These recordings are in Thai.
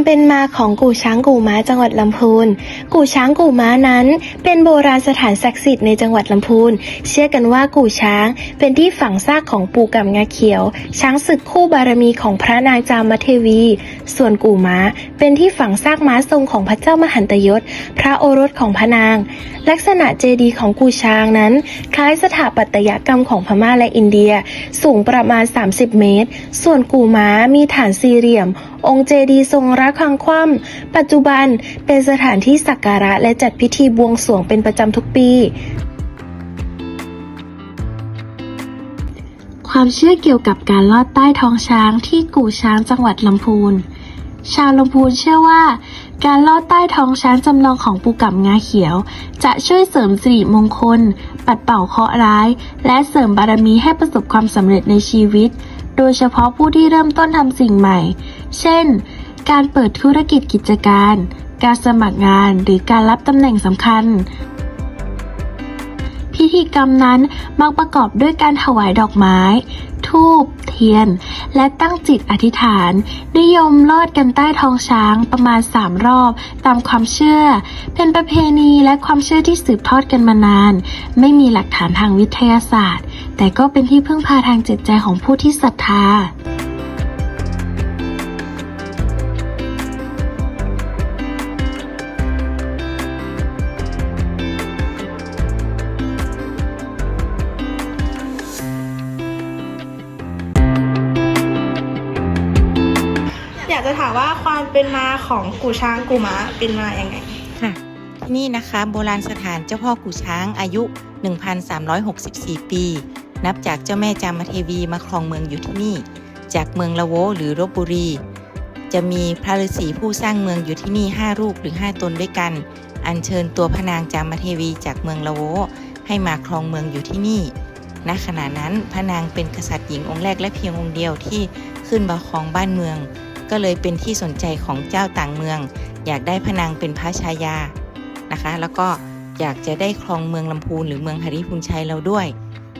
ความเป็นมาของกู่ช้างกู่ม้าจังหวัดลำพูน กู่ช้างกู่ม้านั้น เป็นโบราณสถานศักดิ์สิทธิ์ในจังหวัดลำพูน เชื่อกันว่ากู่ช้างเป็นที่ฝังซากของปู่กับงาเขียว ช้างศึกคู่บารมีของพระนางจามเทวี ส่วนกู่ม้าเป็นที่ฝังซากม้าทรงของพระเจ้ามหันตยศ พระโอรสของพระนาง ลักษณะเจดีย์ของกู่ช้างนั้น คล้ายสถาปัตยกรรมของพม่าและอินเดีย สูงประมาณ 30 เมตร ส่วนกู่ม้ามีฐานสี่เหลี่ยม องค์เจดีย์ทรงระฆังคว่ำปัจจุบันเป็นสถานที่สักการะและจัดพิธีบวงสรวงเป็นประจำทุกปีความเชื่อเกี่ยวกับการลอดใต้ท้องช้างที่กู่ช้างจังหวัดลำพูน ชาวลำพูนเชื่อว่า การลอดใต้ท้องช้างจำลองของปูกับงาเขียว จะช่วยเสริมสิริมงคล ปัดเป่าเคราะห์ร้าย และเสริมบารมีให้ประสบความสำเร็จในชีวิต โดยเฉพาะผู้ที่เริ่มต้นทำสิ่งใหม่ เช่น การเปิดธุรกิจกิจการ การสมัครงานหรือการรับตำแหน่งสำคัญ พิธีกรรมนั้นมักประกอบด้วยการถวายดอกไม้ ทูบ เทียน และตั้งจิตอธิษฐาน นิยมลอดกันใต้ท้องช้างประมาณ 3 รอบตามความเชื่อ เป็นประเพณีและความเชื่อที่สืบทอดกันมานาน ไม่มีหลักฐานทางวิทยาศาสตร์ แต่ก็เป็นที่พึ่งพาทางจิตใจของผู้ที่ศรัทธา จะถามว่าความเป็นมาของกู่ช้างกู่ม้าเป็นมาอย่างไงค่ะที่นี่นะคะโบราณสถานเจ้าพ่อกู่ช้างอายุ 1,364 ปี นับจากเจ้าแม่จามเทวีมาครองเมืองอยู่ที่นี่ จากเมืองละโวหรือรบบุรี จะมีพระฤาษีผู้สร้างเมืองอยู่ที่นี่ 5 รูปหรือ 5 ตนด้วยกัน อัญเชิญตัวพระนางจามเทวีจากเมืองละโวให้มาครองเมืองอยู่ที่นี่ณขณะนั้นพระนางเป็นกษัตริย์หญิงองค์แรกและเพียงองค์เดียวที่ขึ้นมาครองบ้านเมือง ก็เลยเป็นที่สนใจของเจ้าต่างเมือง อยากได้พระนางเป็นพระชายานะคะ แล้วก็อยากจะได้ครองเมืองลำพูนหรือเมืองหริพูนชัยเราด้วย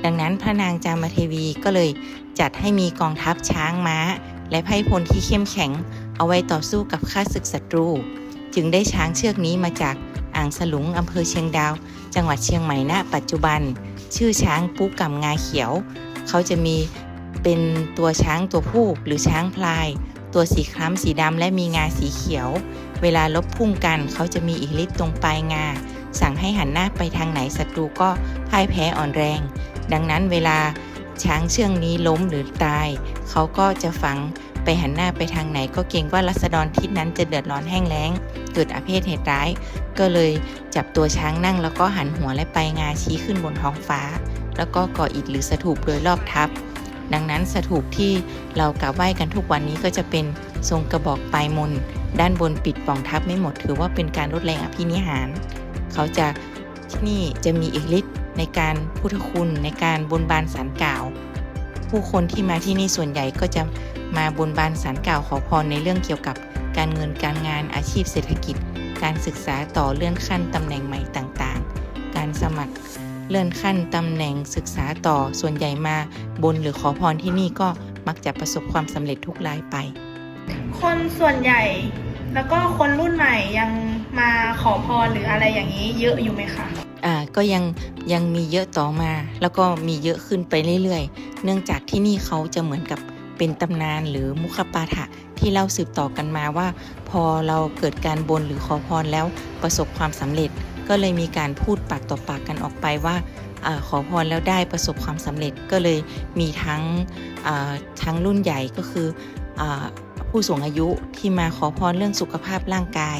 ดังนั้นพระนางจามเทวีก็เลยจัดให้มีกองทัพช้างม้า และไพร่พลที่เข้มแข็ง เอาไว้ต่อสู้กับข้าศึกศัตรู จึงได้ช้างเชือกนี้มาจากอ่างสลุงอำเภอเชียงดาว จังหวัดเชียงใหม่ณปัจจุบัน ชื่อช้างปุ๊กกับงาเขียว เขาจะมีเป็นตัวช้างตัวผู้หรือช้างพลาย ตัวสีคล้ำสีดำและมีงาสีเขียว เวลาลบพุ่งกันเขาจะมีอิทธิฤทธิ์ตรงปลายงา สั่งให้หันหน้าไปทางไหนศัตรูก็พ่ายแพ้อ่อนแรง ดังนั้นเวลาช้างเชืองนี้ล้มหรือตาย เขาก็จะฝังไปหันหน้าไปทางไหนก็เกรงว่ารัษฎรทิศนั้นจะเดือดร้อนแห้งแล้งเกิดอาเพศเหตุร้าย ก็เลยจับตัวช้างนั่งแล้วก็หันหัวและไปลายงาชี้ขึ้นบนท้องฟ้า แล้วก็ก่ออิฐหรือสถูปโดยรอบทับ ดังนั้นสถูปที่เรากราบไหว้กันทุกวันนี้ก็จะเป็นทรงกระบอกปลายมน ด้านบนปิดป่องทับไม่หมด ถือว่าเป็นการลดแรงอภินิหาร เขาจะที่นี่จะมีอิทธิฤทธิ์ในการพุทธคุณในการบนบานสารกล่าว ผู้คนที่มาที่นี่ส่วนใหญ่ก็จะมาบนบานสารกล่าวขอพรในเรื่องเกี่ยวกับการเงินการงานอาชีพเศรษฐกิจ การศึกษาต่อเลื่อนขั้นตำแหน่งใหม่ต่างๆ การสมัคร เลื่อนขั้นตำแหน่งศึกษาต่อส่วนใหญ่มาบนหรือขอพรที่นี่ก็มักจะประสบความสำเร็จทุกรายไป คนส่วนใหญ่แล้วก็คนรุ่นใหม่ยังมาขอพรหรืออะไรอย่างนี้เยอะอยู่ไหมคะอ่าก็ยังยังมีเยอะต่อมา แล้วก็มีเยอะขึ้นไปเรื่อยๆ เนื่องจากที่นี่เขาจะเหมือนกับเป็นตำนานหรือมุขปาฐะที่เล่าสืบต่อกันมาว่า พอเราเกิดการบนหรือขอพรแล้วประสบความสำเร็จ ก็เลยมีการพูดปากต่อปากกันออกไปว่าอขอพรแล้วได้ประสบความสำเร็จก็เลยมีทั้งทั้งรุ่นใหญ่ก็คืออผู้สูงอายุที่มาขอพรเรื่องสุขภาพร่างกาย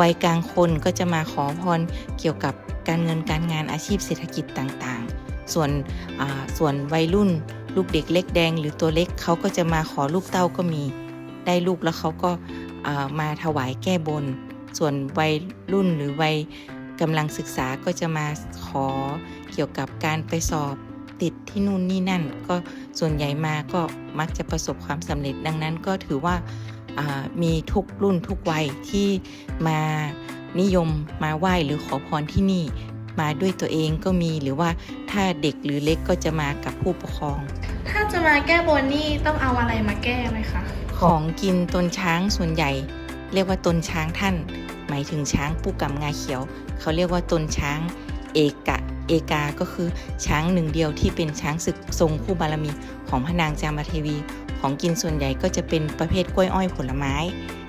วัยกลางคนก็จะมาขอพรเกี่ยวกับการเงินการงานอาชีพเศรษฐกิจต่างๆ ส่วนส่วนวัยรุ่นลูกเด็กเล็กแดงหรือตัวเล็กเขาก็จะมาขอลูกเต้าก็มี ได้ลูกแล้วเขาก็มาถวายแก้บน ส่วนวัยรุ่นหรือวัย กำลังศึกษาก็จะมาขอเกี่ยวกับการไปสอบติดที่นู่นนี่นั่น ก็ส่วนใหญ่มาก็มักจะประสบความสำเร็จดังนั้นก็ถือว่าอ่ามีทุกรุ่นทุกวัยที่มานิยมมาไหว้หรือขอพรที่นี่ มาด้วยตัวเองก็มีหรือว่าถ้าเด็กหรือเล็กก็จะมากับผู้ปกครอง ถ้าจะมาแก้บนนี่ต้องเอาอะไรมาแก้ไหมคะ ของกินตนช้างส่วนใหญ่ เรียกว่าตนช้างท่าน หมายถึงช้างปูกำงาเขียว เขาเรียกว่าตนช้างเอกะเอกา ก็คือช้างหนึ่งเดียวที่เป็นช้างศึกทรงคู่บารมีของพระนางจามเทวี ของกินส่วนใหญ่ก็จะเป็นประเภทกล้วยอ้อยผลไม้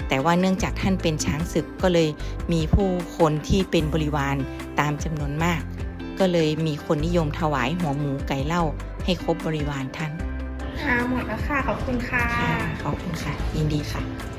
แต่ว่าเนื่องจากท่านเป็นช้างศึกก็เลยมีผู้คนที่เป็นบริวารตามจำนวนมาก ก็เลยมีคนนิยมถวายหัวหมูไก่เหล้าให้ครบบริวารท่านอ่าหมดแล้วค่ะ ขอบคุณค่ะค่ะ ขอบคุณค่ะ ยินดีค่ะ